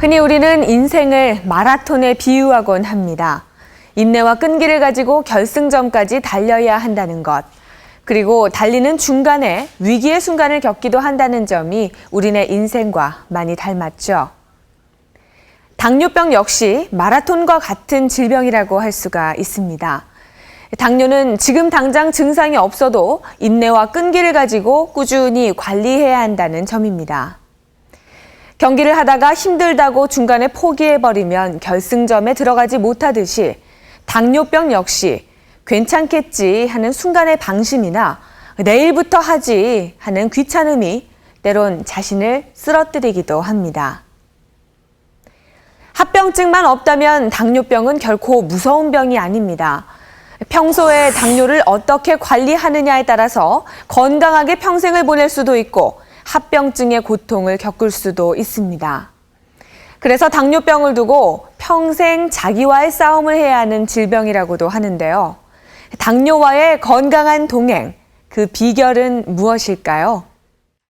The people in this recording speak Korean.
흔히 우리는 인생을 마라톤에 비유하곤 합니다. 인내와 끈기를 가지고 결승점까지 달려야 한다는 것. 그리고 달리는 중간에 위기의 순간을 겪기도 한다는 점이 우리네 인생과 많이 닮았죠. 당뇨병 역시 마라톤과 같은 질병이라고 할 수가 있습니다. 당뇨는 지금 당장 증상이 없어도 인내와 끈기를 가지고 꾸준히 관리해야 한다는 점입니다. 경기를 하다가 힘들다고 중간에 포기해버리면 결승점에 들어가지 못하듯이 당뇨병 역시 괜찮겠지 하는 순간의 방심이나 내일부터 하지 하는 귀찮음이 때론 자신을 쓰러뜨리기도 합니다. 합병증만 없다면 당뇨병은 결코 무서운 병이 아닙니다. 평소에 당뇨를 어떻게 관리하느냐에 따라서 건강하게 평생을 보낼 수도 있고 합병증의 고통을 겪을 수도 있습니다. 그래서 당뇨병을 두고 평생 자기와의 싸움을 해야 하는 질병이라고도 하는데요. 당뇨와의 건강한 동행, 그 비결은 무엇일까요?